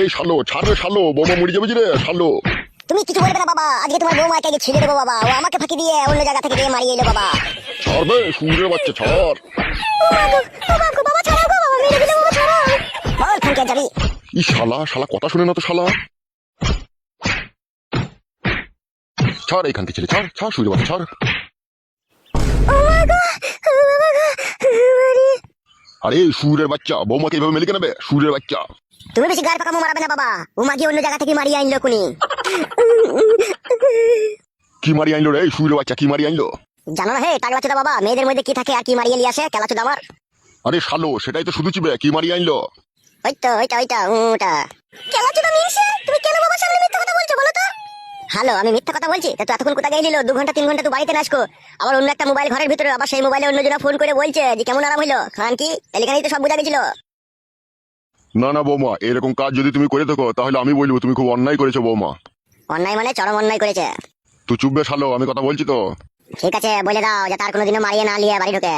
এই শালো ছাড় রে শালো বোমা মরে যাবে রে শালো। তুমি কিছু বলবে না বাবা আজকে তোমার বৌমাকে আগে ছেড়ে দেবো বাবা। ও আমাকে ফাঁকি দিয়ে অন্য জায়গা থেকে দিয়ে মারিয়ে এলো বাবা। ছাড়বে সুরের বাচ্চা ছাড়। বাবা ছাড়াও গো, বাবা মেরে দিলে বাবা ছাড়াও। বল ফোন যাবি ই শালা শালা কথা শুনে না তো শালা। ছাড় থেকে ছেলে ছাড় ছাড় সুরের বাচ্চা ছাড়। আরে সুরের বাচ্চা বৌমাকে এইভাবে মেলে কেনাবে সুরের বাচ্চা। তুমি বেশি গাড় পাকামো মারাবে না বাবা। ও মাগি অন্য জায়গা থেকে মারিয়ে আনলো কুনি কি মারি আনলো রে? সুরের বাচ্চা কি মারি আনলো? জানো না হে টাগলা চোদা বাবা মেয়েদের মধ্যে কি থাকে আর কি মারিয়ে নিয়ে আসে? কেলা চোদা আমার। আরে শালো সেটাই তো শুধু চিবে কি মারি আনলো? ওই তো ওইটা ওইটা ওটা কেলা চোদা মিলছে তুমি কেন বাবার সামনে মিথ্যা কথা বলছো বলো তো? হ্যালো আমি মিথ্যা কথা বলছি? তা তো এতক্ষণ কোথায় গেছিল দু ঘণ্টা তিন ঘণ্টা তো বাড়িতে নাচকো আবার অন্য একটা মোবাইল ঘরের ভিতরে আবার সেই মোবাইলে অন্যজনা ফোন করে বলছে যে কেমন আরাম হইল? খান কি? এখানেই তো সব বোঝা গেছিল। না না বৌমা এরকম কাজ যদি তুমি করে থাকো তাহলে আমি বলব তুমি খুব অন্যায় করেছ বৌমা। অন্যায় মানে চরম অন্যায় করেছে। তুই চুপবে শালো আমি কথা বলছি তো। ঠিক আছে বলে দাও যাতে আর কোনোদিনও মারিয়ে না নিয়ে বাড়ি ঢোকে।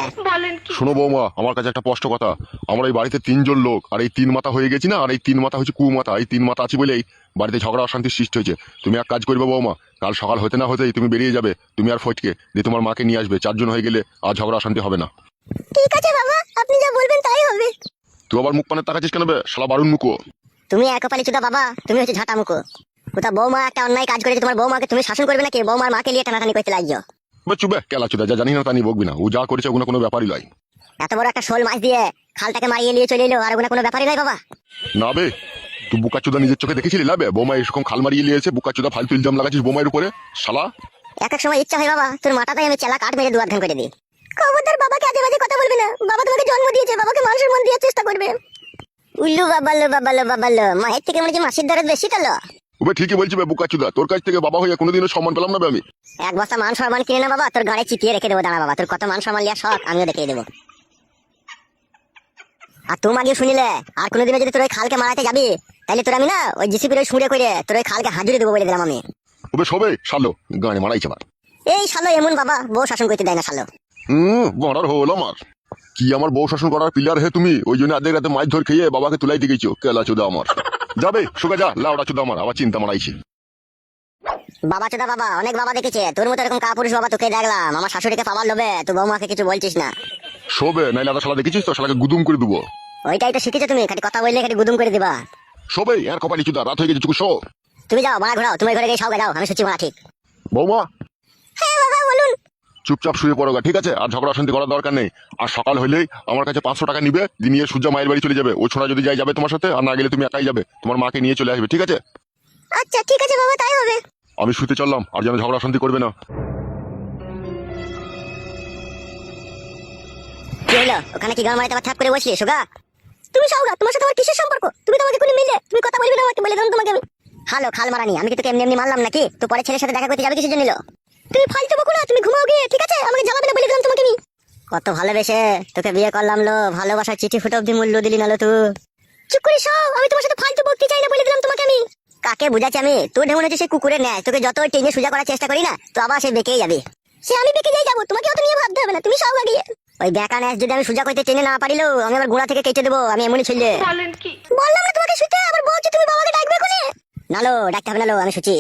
শোনো বৌমা আমার কাছে একটা স্পষ্ট কথা। আমরা এই বাড়িতে তিনজন লোক আর এই তিন মাথা হয়ে গেছি না আর এই তিন মাথা হচ্ছে কু মাথা এই তিন মাথা আছে বলেই বাড়িতে ঝগড়া অশান্তির সৃষ্টি হয়েছে। তুমি এক কাজ করবে বৌমা কাল সকাল হতে না হতেই তুমি বেরিয়ে যাবে তুমি আর ফটকে দিয়ে তোমার মাকে নিয়ে আসবে চারজন হয়ে গেলে আর ঝগড়া অশান্তি হবে না। ঠিক আছে বাবা আপনি তুই আবার মুখ পানে তাকাচ্ছিস কেন বে? শালা বারুন মুখো। তুমি একপালি চুদা বাবা তুমি হচ্ছে ঝাঁটা মুখো। কোথা বৌমা একটা অন্যায় কাজ করেছে তোমার বৌমাকে তুমি শাসন করবে নাকি? বৌমার মাকে নিয়ে টানাটানি করতে লাগছো। বে চুবে কেলা চুদা যা জানি না তা নিয়ে বকবি না। ও যা করেছে ওগুলো কোনো ব্যাপারই নয়। এত বড় একটা শোল মাছ দিয়ে খালটাকে মারিয়ে নিয়ে চলে এলো আর ওখানে কোনো ব্যাপারই নাই বাবা। না বে তুই বুকা চুদা নিজের চোখে দেখেছিলি লাবে বোমা এরকম খাল মারিয়ে নিয়েছে বুকা চুদা ফালতু ইলজাম লাগাচ্ছিস বোমায়ের উপরে? শালা। এক এক সময় ইচ্ছা হয় বাবা তোর মাথাটাই আমি চেলা কাঠ মেরে দুয়ার করে দিই। খবরদার বাবাকে আজে বাজে কথা বলবি না। বাবা তোমাকে জন্ম দিয়েছে বাবাকে মানুষের মন দেওয়ার চেষ্টা করবে। উল্লু বাবালো বাবালো বাবালো মায়ের থেকে মনে হচ্ছে মাসির বেশি তালো ওবে ঠিকই বলছি বে তোর কাছ থেকে বাবা হয়ে কোনোদিনও সম্মান পেলাম না বে আমি। এক বস্তা মান সম্মান কিনে না বাবা তোর গাড়ি চিপিয়ে রেখে দেবো দাঁড়া বাবা তোর কত মান সম্মান লিয়া শখ আমিও দেখিয়ে দেবো। আর শুনিলে আর কোনোদিনও যদি তোর ওই খালকে মারাতে যাবি তাহলে তোর আমি না ওই জিসিপির ওই করে তোর ওই খালকে হাজুরি দেবো বলে দিলাম আমি। ওবে সবে শালো গানে মারাইছে এই শালো এমন বাবা বউ শাসন করতে দেয় না শালো। হুম হলো আমার। কি আমার বউ শাসন করার পিলার হে তুমি? ওই জন্য রাতে মাছ ধর খেয়ে বাবাকে তুলাই দিয়ে গেছো কেলা চুদা আমার। যাবে সুগা যা লাউডা চুদা আমার আবার চিন্তা মারাইছে। বাবা চোদা বাবা অনেক বাবা দেখেছে। তোর মতো এরকম কাপুরুষ বাবা তোকে দেখলাম। আমার শাশুড়িকে পাবার লোভে তুই বৌমাকে কিছু বলছিস না। শোবে নাইলে আদা শালা দেখেছিস তো? শালাকে গুদুম করে দেবো। ওইটাই তো শিখেছো তুমি খালি কথা বললে খালি গুদুম করে দিবা। শোবে আর কপালি চুদা রাত হয়ে গেছে চুকু শো। তুমি যাও ঘোরাও তুমি ঘরে গিয়ে সবাই যাও আমি সুচি মারা ঠিক। বৌমা। হ্যাঁ বাবা বলুন। চুপচাপ শুয়ে পড়ো ঠিক আছে? আর ঝগড়া শান্তি করার দরকার নেই। আর সকাল হলেই আমার কাছে পাঁচশো টাকা নিবে নিয়ে সূর্য মায়ের বাড়ি চলে যাবে। ও ছোড়া যদি যাই যাবে তোমার সাথে আর না গেলে তুমি একাই যাবে। তোমার মাকে নিয়ে চলে আসবে ঠিক আছে? আচ্ছা ঠিক আছে বাবা তাই হবে। আমি শুতে চললাম আর যেন ঝগড়া শান্তি করবে না। ওখানে কি গান মারিতে থাপ করে বসলি সোগা? তুমি সৌগা তোমার সাথে আমার কিসের সম্পর্ক? তুমি তো আমাকে কোনো মিলে তুমি কথা বলবে না আমাকে বলে দিলাম তোমাকে আমি। হ্যালো খাল মারানি আমি কি তোকে এমনি এমনি মারলাম নাকি? তো পরে ছেলের সাথে দেখা করতে যাবে কিসের জন্য? তুমি ফালতু বকো না তুমি ঘুমাও গিয়ে ঠিক আছে? আমাকে জ্বালাবে না বলে দিলাম তোমাকে আমি। কত ভালোবেসে তোকে বিয়ে করলাম লো ভালোবাসার চিঠি ফুটো অব্দি মূল্য দিলি না লো তুই চুপ করে সব আমি তোমার সাথে ফালতু বকতে চাই না বলে দিলাম তোমাকে আমি। কাকে বুঝাচ্ছি আমি? তুই ঢেমন হচ্ছে সেই কুকুরের ন্যায় তোকে যত টেনে সুজা করার চেষ্টা করি না তো আবার সে বেঁকেই যাবে। সে আমি বেঁকে যাই যাব তোমাকে অত নিয়ে ভাবতে হবে না তুমি সব গিয়ে। ওই বেকা ন্যাস যদি আমি সুজা করতে টেনে না পারিলো আমি আবার গোড়া থেকে কেটে দেবো আমি এমনই ছেলে। বললাম না তোমাকে শুতে আবার বলছি তুমি বাবাকে ডাকবে কোনে? নালো ডাকতে হবে নালো আমি শুচি